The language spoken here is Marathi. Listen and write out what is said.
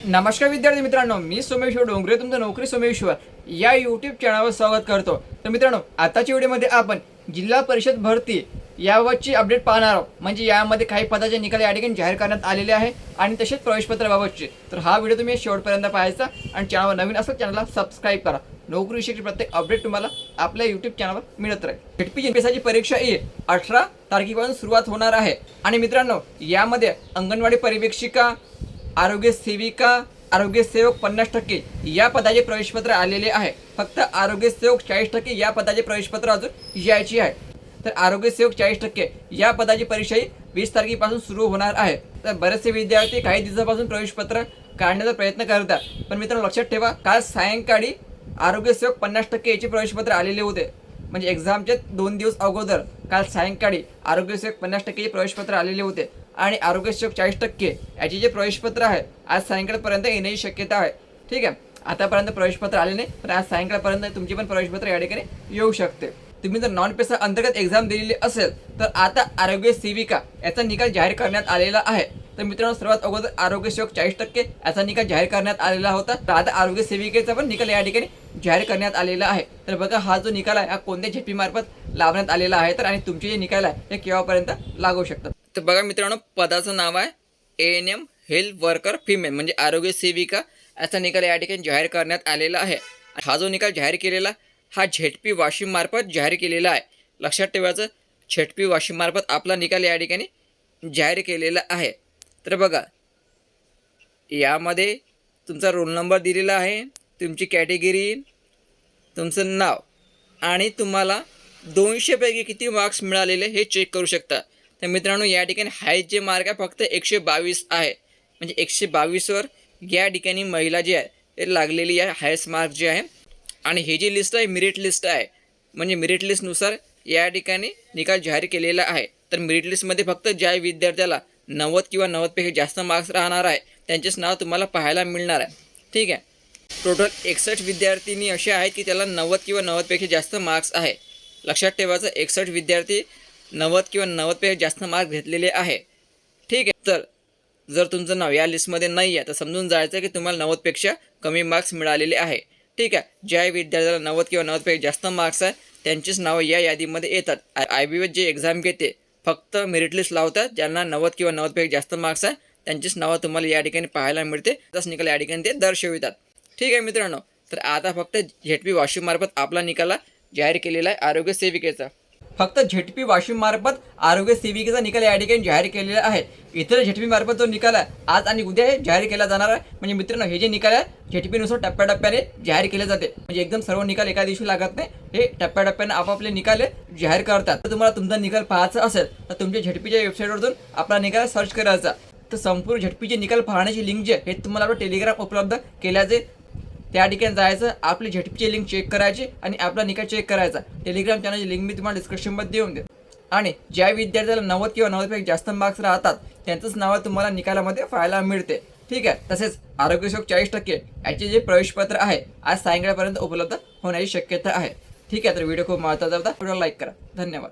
नमस्कार विद्यार्थी मित्रांनो मी सोमेश्वर डोंगरे तुमचं नोकरी सोमेश्वर. या यूट्यूब चॅनलवर स्वागत करतो. तर मित्रांनो आताच्या व्हिडिओमध्ये आपण जिल्हा परिषद भरती याबाबतची अपडेट पाहणार आहोत. म्हणजे यामध्ये काही पदाचे निकाल या ठिकाणी जाहीर करण्यात आलेले आहे आणि तसेच प्रवेशपत्राबाबतचे. तर हा व्हिडिओ तुम्ही शेवटपर्यंत पाहायचा आणि चॅनलवर नवीन असं चॅनलला सबस्क्राईब करा. नोकरीविषयीची प्रत्येक अपडेट तुम्हाला आपल्या यूट्यूब चॅनलवर मिळत राहील. झेडपी एमपीएसआयची परीक्षा ही अठरा तारखेपासून सुरुवात होणार आहे. आणि मित्रांनो यामध्ये अंगणवाडी पर्यवेक्षिका आरोग्य सेविका आरोग्य सेवक पन्नास टक्के या पदाचे प्रवेशपत्र आलेले आहे. फक्त आरोग्य सेवक चाळीस टक्के या पदाचे प्रवेशपत्र अजून यायची आहे. तर आरोग्य सेवक चाळीस टक्के या पदाची परीक्षा ही वीस तारखेपासून सुरू होणार आहे. तर बरेचसे विद्यार्थी काही दिवसापासून प्रवेशपत्र काढण्याचा प्रयत्न करतात. पण मित्रांनो लक्षात ठेवा काल सायंकाळी आरोग्य सेवक पन्नास टक्के याचे प्रवेशपत्र आलेले होते. म्हणजे एक्झामचे दोन दिवस अगोदर काल सायंकाळी आरोग्य सेवक पन्नास टक्केचे प्रवेशपत्र आलेले होते. आणि आरोग्यसेवक चाळीस टक्के याचे जे प्रवेशपत्र आहे आज सायंकाळपर्यंत येण्याची शक्यता आहे. ठीक आहे? आतापर्यंत प्रवेशपत्र आले नाही पण आज सायंकाळपर्यंत तुमचे पण प्रवेशपत्र या ठिकाणी येऊ शकते. तुम्ही जर नॉन पेसा अंतर्गत एक्झाम दिलेली असेल तर आता आरोग्य सेविका याचा निकाल जाहीर करण्यात आलेला आहे. तर मित्रांनो सर्वात अगोदर आरोग्य सेवक चाळीस टक्के याचा निकाल जाहीर करण्यात आलेला होता. तर आता आरोग्य सेविकेचा पण निकाल या ठिकाणी जाहीर करण्यात आलेला आहे. तर बघा हा जो निकाल आहे हा कोणत्या झेपीमार्फत लावण्यात आलेला आहे तर आणि तुमचे जे निकाल आहे हे केव्हापर्यंत लागू शकतात? तर बघा मित्रांनो पदाचं नाव आहे A N M health worker female म्हणजे आरोग्य सेविका. याचा निकाल या ठिकाणी जाहीर करण्यात आलेला आहे. हा जो निकाल जाहीर केलेला हा झेडपी वाशिममार्फत जाहीर केलेला आहे. लक्षात ठेवायचं झेडपी वाशिममार्फत आपला निकाल या ठिकाणी जाहीर केलेला आहे. तर बघा यामध्ये तुमचा रोल नंबर दिलेला आहे तुमची कॅटेगरी तुमचं नाव आणि तुम्हाला दोनशेपैकी किती मार्क्स मिळालेले हे चेक करू शकता. तर मित्रांनो या ठिकाणी हाय जे मार्क आहे फक्त एकशे बावीस आहे. म्हणजे एकशे बावीसवर या ठिकाणी महिला जी आहे ते लागलेली आहे हायस्ट मार्क जे आहे. आणि हे जी लिस्ट आहे मेरिट लिस्ट आहे. म्हणजे मेरिट लिस्टनुसार या ठिकाणी निकाल जाहीर केलेला आहे. तर मेरिट लिस्टमध्ये फक्त ज्या विद्यार्थ्याला नव्वद किंवा नव्वदपेक्षा जास्त मार्क्स राहणार आहे त्यांचेच नाव तुम्हाला पाहायला मिळणार आहे. ठीक आहे? टोटल एकसष्ट विद्यार्थिनी असे आहेत की त्याला नव्वद किंवा नव्वदपेक्षा जास्त मार्क्स आहे. लक्षात ठेवायचं एकसष्ट विद्यार्थी नव्वद किंवा नव्वदपेक्षा जास्त मार्क घेतलेले आहे. ठीक आहे तर जर तुमचं नाव या लिस्टमध्ये नाही आहे तर समजून जायचं की तुम्हाला नव्वदपेक्षा कमी मार्क्स मिळालेले आहे. ठीक आहे ज्या विद्यार्थ्याला नव्वद किंवा नव्वदपेक्षा जास्त मार्क्स आहे त्यांचीच नावं या यादीमध्ये येतात. I I B J exam घेते फक्त मेरिट लिस्ट लावतात ज्यांना नव्वद किंवा नव्वदपेक्षा जास्त मार्क्स आहे त्यांचीच नावं तुम्हाला या ठिकाणी पाहायला मिळते तसं निकाल या ठिकाणी ते दर्शवितात. ठीक आहे मित्रांनो तर आता फक्त झेडपी वाशिम मार्फत आपला निकाला जाहीर केलेला आहे आरोग्य सेविकेचा. फक्त झेडपी वाशिम मार्फत आरोग्य सेविकेचा निकाल या ठिकाणी जाहीर केलेला आहे. इतर झेडपी मार्फत जो निकाल आहे आज आणि उद्या जाहीर केला जाणार आहे. म्हणजे मित्रांनो हे जे निकाल आहे झेडपीनुसार टप्प्याटप्प्याने जाहीर केले जाते. म्हणजे एकदम सर्व निकाल एका दिवशी लागत नाही. हे टप्प्याटप्प्याने आपापले निकाल जाहीर करतात. तर तुम्हाला तुमचा निकाल पाहायचा असेल तर तुमच्या झेडपीच्या वेबसाईटवरून आपला निकाल सर्च करायचा. तर संपूर्ण झेडपीचे निकाल पाहण्याची लिंक जे हे तुम्हाला टेलिग्राम उपलब्ध केल्याचे त्या ठिकाणी जायचं आपली झेटपीची लिंक चेक करायची आणि आपला निकाल चेक करायचा. टेलिग्राम चॅनलची लिंक मी तुम्हाला डिस्क्रिप्शनमध्ये देऊन देतो. आणि ज्या विद्यार्थ्याला नव्वद किंवा नव्वदपेक्षा जास्त मार्क्स राहतात त्यांचंच नाव तुम्हाला निकालामध्ये पाहायला मिळते. ठीक आहे? तसेच आरोग्यशोक चाळीस टक्के याचे जे प्रवेशपत्र आहे आज सायंकाळपर्यंत उपलब्ध होण्याची शक्यता आहे. ठीक आहे? तर व्हिडिओ खूप महत्त्वाचा होता. व्हिडिओ लाईक करा. धन्यवाद.